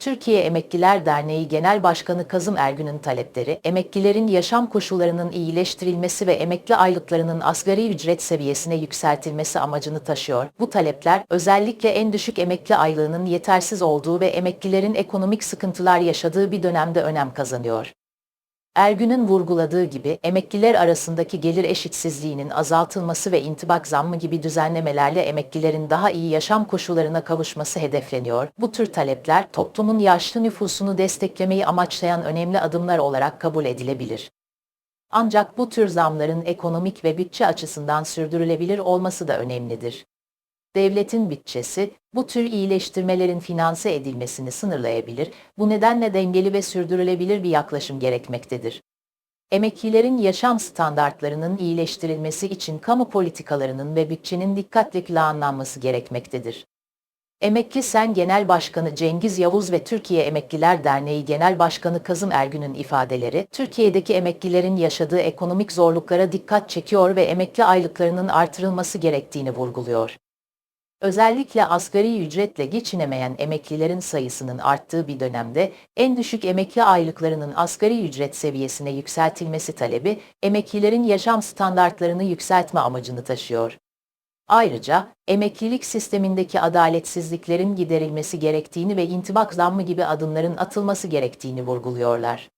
Türkiye Emekliler Derneği Genel Başkanı Kazım Ergün'ün talepleri, emeklilerin yaşam koşullarının iyileştirilmesi ve emekli aylıklarının asgari ücret seviyesine yükseltilmesi amacını taşıyor. Bu talepler, özellikle en düşük emekli aylığının yetersiz olduğu ve emeklilerin ekonomik sıkıntılar yaşadığı bir dönemde önem kazanıyor. Ergün'ün vurguladığı gibi emekliler arasındaki gelir eşitsizliğinin azaltılması ve intibak zammı gibi düzenlemelerle emeklilerin daha iyi yaşam koşullarına kavuşması hedefleniyor. Bu tür talepler toplumun yaşlı nüfusunu desteklemeyi amaçlayan önemli adımlar olarak kabul edilebilir. Ancak bu tür zamların ekonomik ve bütçe açısından sürdürülebilir olması da önemlidir. Devletin bütçesi bu tür iyileştirmelerin finanse edilmesini sınırlayabilir, bu nedenle dengeli ve sürdürülebilir bir yaklaşım gerekmektedir. Emeklilerin yaşam standartlarının iyileştirilmesi için kamu politikalarının ve bütçenin dikkatle planlanması gerekmektedir. Emekli Sen Genel Başkanı Cengiz Yavuz ve Türkiye Emekliler Derneği Genel Başkanı Kazım Ergün'ün ifadeleri, Türkiye'deki emeklilerin yaşadığı ekonomik zorluklara dikkat çekiyor ve emekli aylıklarının artırılması gerektiğini vurguluyor. Özellikle asgari ücretle geçinemeyen emeklilerin sayısının arttığı bir dönemde en düşük emekli aylıklarının asgari ücret seviyesine yükseltilmesi talebi emeklilerin yaşam standartlarını yükseltme amacını taşıyor. Ayrıca emeklilik sistemindeki adaletsizliklerin giderilmesi gerektiğini ve intibak zammı gibi adımların atılması gerektiğini vurguluyorlar.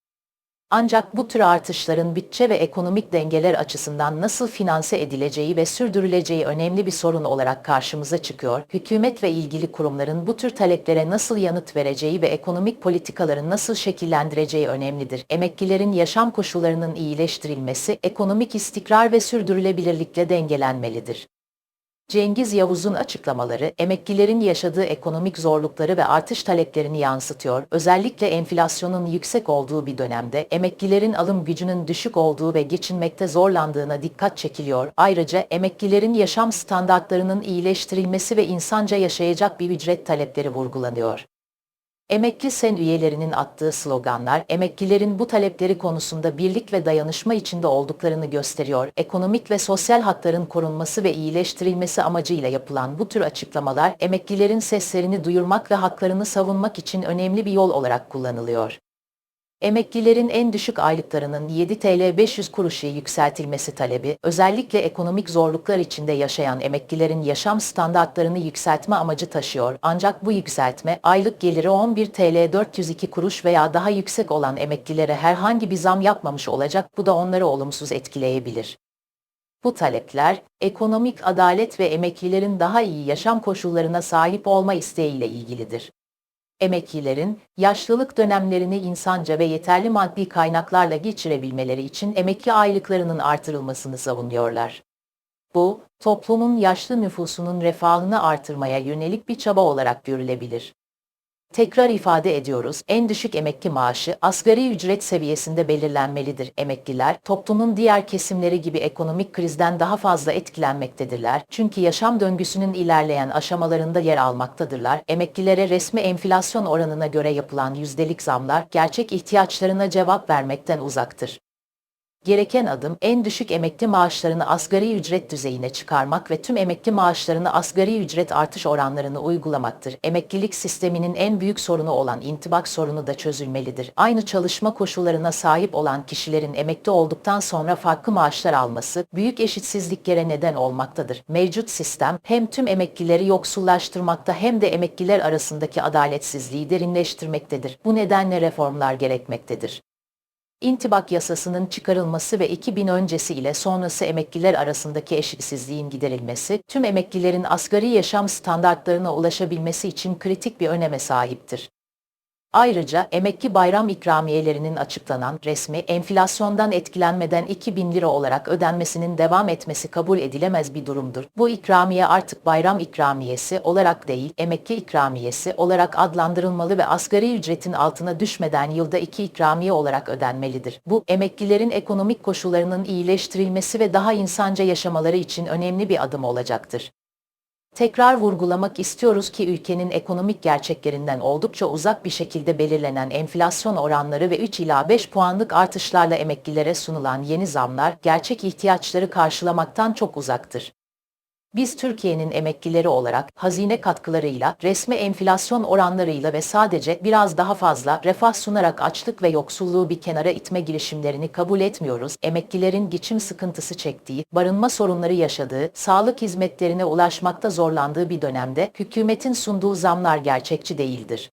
Ancak bu tür artışların bütçe ve ekonomik dengeler açısından nasıl finanse edileceği ve sürdürüleceği önemli bir sorun olarak karşımıza çıkıyor. Hükümet ve ilgili kurumların bu tür taleplere nasıl yanıt vereceği ve ekonomik politikaları nasıl şekillendireceği önemlidir. Emeklilerin yaşam koşullarının iyileştirilmesi, ekonomik istikrar ve sürdürülebilirlikle dengelenmelidir. Cengiz Yavuz'un açıklamaları emeklilerin yaşadığı ekonomik zorlukları ve artış taleplerini yansıtıyor. Özellikle enflasyonun yüksek olduğu bir dönemde emeklilerin alım gücünün düşük olduğu ve geçinmekte zorlandığına dikkat çekiliyor. Ayrıca emeklilerin yaşam standartlarının iyileştirilmesi ve insanca yaşayacak bir ücret talepleri vurgulanıyor. Emekli Sen üyelerinin attığı sloganlar, emeklilerin bu talepleri konusunda birlik ve dayanışma içinde olduklarını gösteriyor. Ekonomik ve sosyal hakların korunması ve iyileştirilmesi amacıyla yapılan bu tür açıklamalar, emeklilerin seslerini duyurmak ve haklarını savunmak için önemli bir yol olarak kullanılıyor. Emeklilerin en düşük aylıklarının 7 TL 500 kuruşa yükseltilmesi talebi, özellikle ekonomik zorluklar içinde yaşayan emeklilerin yaşam standartlarını yükseltme amacı taşıyor. Ancak bu yükseltme, aylık geliri 11 TL 402 kuruş veya daha yüksek olan emeklilere herhangi bir zam yapmamış olacak, bu da onları olumsuz etkileyebilir. Bu talepler, ekonomik adalet ve emeklilerin daha iyi yaşam koşullarına sahip olma isteğiyle ilgilidir emeklilerin yaşlılık dönemlerini insanca ve yeterli maddi kaynaklarla geçirebilmeleri için emekli aylıklarının artırılmasını savunuyorlar. Bu, toplumun yaşlı nüfusunun refahını artırmaya yönelik bir çaba olarak görülebilir. Tekrar ifade ediyoruz, en düşük emekli maaşı asgari ücret seviyesinde belirlenmelidir. Emekliler, toplumun diğer kesimleri gibi ekonomik krizden daha fazla etkilenmektedirler. Çünkü yaşam döngüsünün ilerleyen aşamalarında yer almaktadırlar. Emeklilere resmi enflasyon oranına göre yapılan yüzdelik zamlar, gerçek ihtiyaçlarına cevap vermekten uzaktır. Gereken adım en düşük emekli maaşlarını asgari ücret düzeyine çıkarmak ve tüm emekli maaşlarını asgari ücret artış oranlarını uygulamaktır. Emeklilik sisteminin en büyük sorunu olan intibak sorunu da çözülmelidir. Aynı çalışma koşullarına sahip olan kişilerin emekli olduktan sonra farklı maaşlar alması büyük eşitsizliklere neden olmaktadır. Mevcut sistem hem tüm emeklileri yoksullaştırmakta hem de emekliler arasındaki adaletsizliği derinleştirmektedir. Bu nedenle reformlar gerekmektedir. İntibak yasasının çıkarılması ve 2000 öncesi ile sonrası emekliler arasındaki eşitsizliğin giderilmesi, tüm emeklilerin asgari yaşam standartlarına ulaşabilmesi için kritik bir öneme sahiptir. Ayrıca emekli bayram ikramiyelerinin açıklanan resmi enflasyondan etkilenmeden 2000 lira olarak ödenmesinin devam etmesi kabul edilemez bir durumdur. Bu ikramiye artık bayram ikramiyesi olarak değil, emekli ikramiyesi olarak adlandırılmalı ve asgari ücretin altına düşmeden yılda iki ikramiye olarak ödenmelidir. Bu, emeklilerin ekonomik koşullarının iyileştirilmesi ve daha insanca yaşamaları için önemli bir adım olacaktır. Tekrar vurgulamak istiyoruz ki ülkenin ekonomik gerçeklerinden oldukça uzak bir şekilde belirlenen enflasyon oranları ve 3 ila 5 puanlık artışlarla emeklilere sunulan yeni zamlar gerçek ihtiyaçları karşılamaktan çok uzaktır. Biz Türkiye'nin emeklileri olarak hazine katkılarıyla, resmi enflasyon oranlarıyla ve sadece biraz daha fazla refah sunarak açlık ve yoksulluğu bir kenara itme girişimlerini kabul etmiyoruz. Emeklilerin geçim sıkıntısı çektiği, barınma sorunları yaşadığı, sağlık hizmetlerine ulaşmakta zorlandığı bir dönemde hükümetin sunduğu zamlar gerçekçi değildir.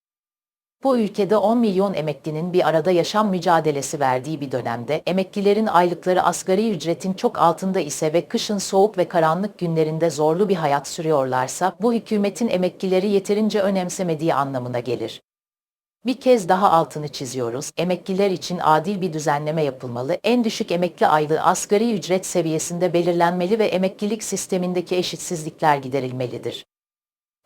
Bu ülkede 10 milyon emeklinin bir arada yaşam mücadelesi verdiği bir dönemde emeklilerin aylıkları asgari ücretin çok altında ise ve kışın soğuk ve karanlık günlerinde zorlu bir hayat sürüyorlarsa bu hükümetin emeklileri yeterince önemsemediği anlamına gelir. Bir kez daha altını çiziyoruz. Emekliler için adil bir düzenleme yapılmalı. En düşük emekli aylığı asgari ücret seviyesinde belirlenmeli ve emeklilik sistemindeki eşitsizlikler giderilmelidir.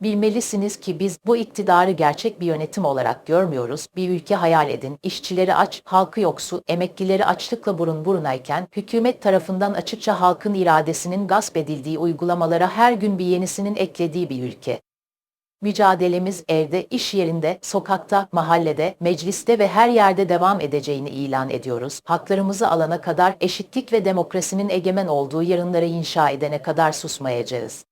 Bilmelisiniz ki biz bu iktidarı gerçek bir yönetim olarak görmüyoruz. Bir ülke hayal edin, işçileri aç, halkı yoksul, emeklileri açlıkla burun burunayken, hükümet tarafından açıkça halkın iradesinin gasp edildiği uygulamalara her gün bir yenisinin eklediği bir ülke. Mücadelemiz evde, iş yerinde, sokakta, mahallede, mecliste ve her yerde devam edeceğini ilan ediyoruz. Haklarımızı alana kadar eşitlik ve demokrasinin egemen olduğu yarınları inşa edene kadar susmayacağız.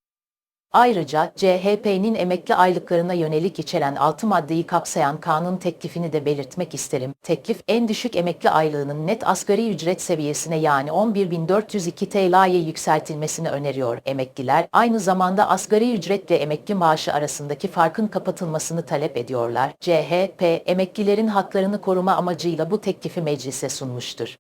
Ayrıca CHP'nin emekli aylıklarına yönelik içeren 6 maddeyi kapsayan kanun teklifini de belirtmek isterim. Teklif en düşük emekli aylığının net asgari ücret seviyesine yani 11.402 TL'ye yükseltilmesini öneriyor. Emekliler aynı zamanda asgari ücretle emekli maaşı arasındaki farkın kapatılmasını talep ediyorlar. CHP emeklilerin haklarını koruma amacıyla bu teklifi meclise sunmuştur.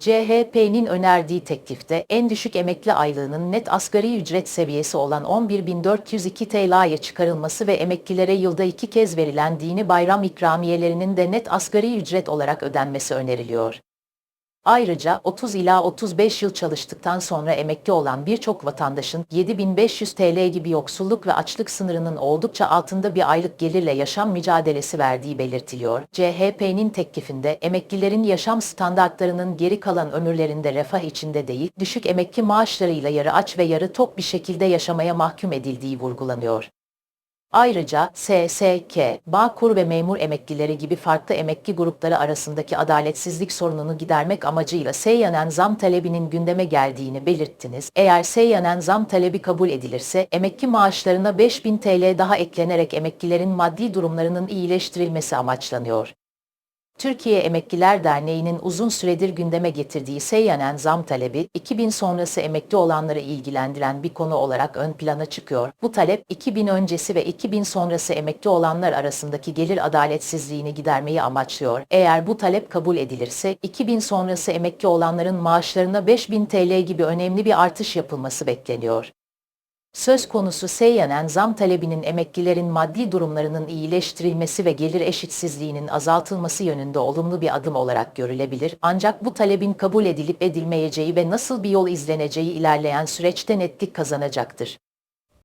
CHP'nin önerdiği teklifte en düşük emekli aylığının net asgari ücret seviyesi olan 11.402 TL'ye çıkarılması ve emeklilere yılda iki kez verilen dini bayram ikramiyelerinin de net asgari ücret olarak ödenmesi öneriliyor. Ayrıca 30 ila 35 yıl çalıştıktan sonra emekli olan birçok vatandaşın 7500 TL gibi yoksulluk ve açlık sınırının oldukça altında bir aylık gelirle yaşam mücadelesi verdiği belirtiliyor. CHP'nin teklifinde emeklilerin yaşam standartlarının geri kalan ömürlerinde refah içinde değil, düşük emekli maaşlarıyla yarı aç ve yarı tok bir şekilde yaşamaya mahkum edildiği vurgulanıyor. Ayrıca SSK, Bağkur ve memur emeklileri gibi farklı emekli grupları arasındaki adaletsizlik sorununu gidermek amacıyla seyyanen zam talebinin gündeme geldiğini belirttiniz. Eğer seyyanen zam talebi kabul edilirse emekli maaşlarına 5000 TL daha eklenerek emeklilerin maddi durumlarının iyileştirilmesi amaçlanıyor. Türkiye Emekliler Derneği'nin uzun süredir gündeme getirdiği seyyanen zam talebi, 2000 sonrası emekli olanları ilgilendiren bir konu olarak ön plana çıkıyor. Bu talep, 2000 öncesi ve 2000 sonrası emekli olanlar arasındaki gelir adaletsizliğini gidermeyi amaçlıyor. Eğer bu talep kabul edilirse, 2000 sonrası emekli olanların maaşlarına 5000 TL gibi önemli bir artış yapılması bekleniyor. Söz konusu seyyanen zam talebinin emeklilerin maddi durumlarının iyileştirilmesi ve gelir eşitsizliğinin azaltılması yönünde olumlu bir adım olarak görülebilir. Ancak bu talebin kabul edilip edilmeyeceği ve nasıl bir yol izleneceği ilerleyen süreçte netlik kazanacaktır.